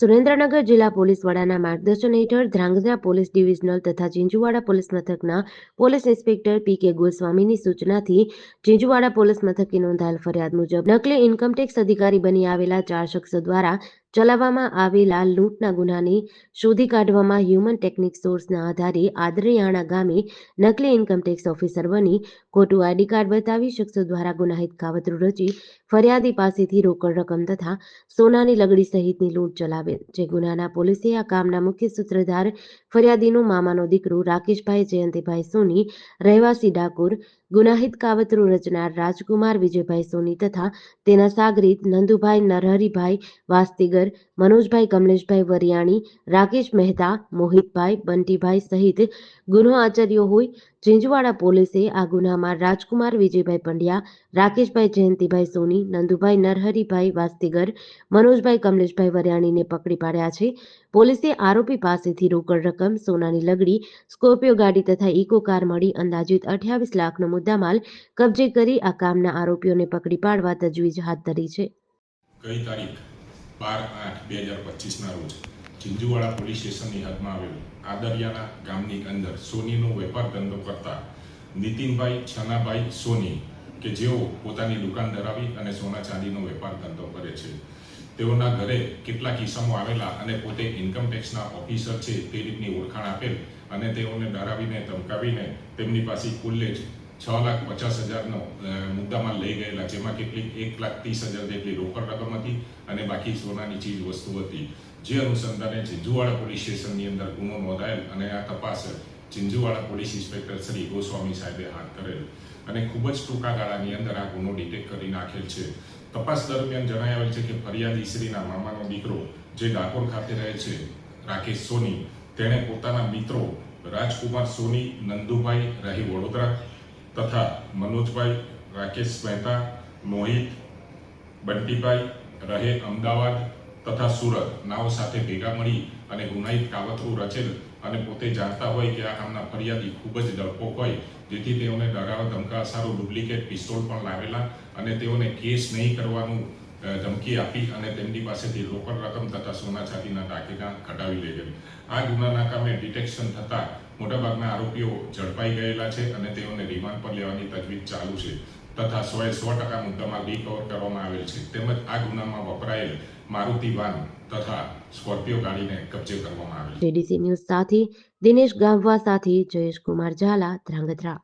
સુરેન્દ્રનગર જિલ્લા પોલીસ વડાના માર્ગદર્શન હેઠળ ધ્રાંગધ્રા પોલીસ ડિવિઝનલ તથા ઝીંઝુવાડા પોલીસ મથકના પોલીસ ઇન્સ્પેક્ટર પી કે ગોસ્વામીની સૂચનાથી ઝીંઝુવાડા પોલીસ મથકે નોંધાયેલ ફરિયાદ મુજબ નકલી ઇન્કમટેક્સ અધિકારી બની આવેલા ચાર શખ્સો દ્વારા ચલાવવામાં આવેલા લૂંટના ગુનાની શોધી કાઢવામાં હ્યુમન ટેકનિક સોર્સના આધારે આદરિયાણા ગામે નકલી ઇન્કમટેક્સ ઓફિસર બની ખોટું આઈડી કાર્ડ બતાવી શખ્સો દ્વારા ગુનાહિત કાવતરું રચી ફરિયાદી પાસેથી રોકડ રકમ તથા સોનાની લગડી સહિતની લૂંટ ચલાવેલ, જે ગુનાના પોલીસે આ કામના મુખ્ય સૂત્રધાર ફરિયાદીનો મામાનો દીકરો રાકેશભાઈ જયંતિભાઈ સોની, રહેવાસી ડાકોર, ગુનાહિત કાવતરું રચનાર રાજકુમાર વિજયભાઈ સોની તથા તેના સાગરીત નંદુભાઈ નરહરીભાઈ વાસ્તિગર મનોજભાઈ કમલેશભાઈ વરિયાણી, રાકેશ મહેતા, મોહિતભાઈ બંટીભાઈ સહિત ગુનો આચર્યો હોય, ઝીંઝવાડા પોલીસે આ ગુનામાં રાજકુમાર વિજયભાઈ પંડ્યા, રાકેશભાઈ જયંતિભાઈ સોની, નંદુભાઈ નરહરિભાઈ વાસ્તિગર, મનોજભાઈ કમલેશભાઈ વરિયાણીને પકડી પાડ્યા છે. પોલીસે આરોપી પાસેથી રોકડ રકમ, સોનાની લગડી, સ્કોર્પિયો ગાડી તથા ઇકો કાર મળી અંદાજિત અઠ્યાવીસ લાખનો મુદ્દામાલ કબજે કરી આ કામના આરોપીઓને પકડી પાડવા તજવીજ હાથ ધરી છે. ગઈ તારીખ બાર આઠ બે હજાર પચીસના રોજ ઝીંઝુવાડા પોલીસ સ્ટેશનની હદમાં આવેલું આદરિયાના ગામની અંદર સોનીનો વેપાર ધંધો કરતા નીતિનભાઈ છનાભાઈ સોની કે જેઓ પોતાની દુકાન ધરાવી અને સોના ચાંદીનો વેપાર ધંધો કરે છે. તેઓના ઘરે કેટલાક કિસ્સામાં આવેલા અને પોતે ઇન્કમટેક્સના ઓફિસર છે તે રીતની ઓળખાણ આપેલ અને તેઓને ડરાવીને ધમકાવીને તેમની પાસે ખુલ્લે જ છ લાખ પચાસ હજારનો મુદ્દામાં લઈ ગયેલા, જેમાં કેટલીક એક લાખ ત્રીસ હજાર જેટલી રોકડ રકમ હતી અને બાકી સોનાની ચીજ વસ્તુ હતી. જે અનુસંધાને ઝીંઝુવાડા પોલીસ સ્ટેશનની અંદર ગુનો નોંધાયેલ અને આ તપાસ ઝીંઝુવાડા પોલીસ ઇન્સ્પેક્ટર શ્રી ગોસ્વામી સાહેબે હાથ કરેલ અને ખૂબ જ ટૂંકા ગાળાની અંદર આ ગુનો ડિટેક્ટ કરી નાખેલ છે. તપાસ દરમિયાન જણાવેલ છે કે ફરિયાદી શ્રીના મામાનો દીકરો, જે ડાકોર ખાતે રહે છે, રાકેશ સોની, તેણે પોતાના મિત્રો રાજકુમાર સોની, નંદુભાઈ રહી વડોદરા તથા મનોજભાઈ, રાકેશ મહેતા, મોહિત, બંટીભાઈ, રહે અમદાવાદ તથા સુરત. નાઓ સાથે ભેગા મળી અને ગુનાહિત કાવતરું રચેલ અને પોતે જાણતા હોય કે આ કામના ફરિયાદી ખૂબ જ ડરપોક હોય, જેથી તેઓને ડરાવા, ધમકા સારું ડુપ્લિકેટ પિસ્તોલ પણ લાવેલા અને તેઓને કેસ નહીં કરવાનું ધમકી આપી અને તેમની પાસેથી રોકડ રકમ તથા સોના ચાંદીના દાગીના કઢાવી લઈ ગયેલ આ ગુનાના કામે ડિટેક્શન થતાં મોટાભાગના આરોપીઓ ઝડપાઈ ગયેલા છે અને તેઓને રિમાન્ડ પર લેવાની તજવીજ ચાલુ છે તથા સોએ સો ટકા મુદ્દામાં રિકવર કરવામાં આવેલ છે. તેમજ આ ગુનામાં વપરાયેલ મારુતિ વાન તથા સ્કોર્પિયો ગાડીને કબજે કરવામાં આવેલ છે. જેડીસી ન્યૂઝ સાથે દિનેશ ગામવા સાથે જયેશ કુમાર ઝાલા ધ્રાંગધ્રા.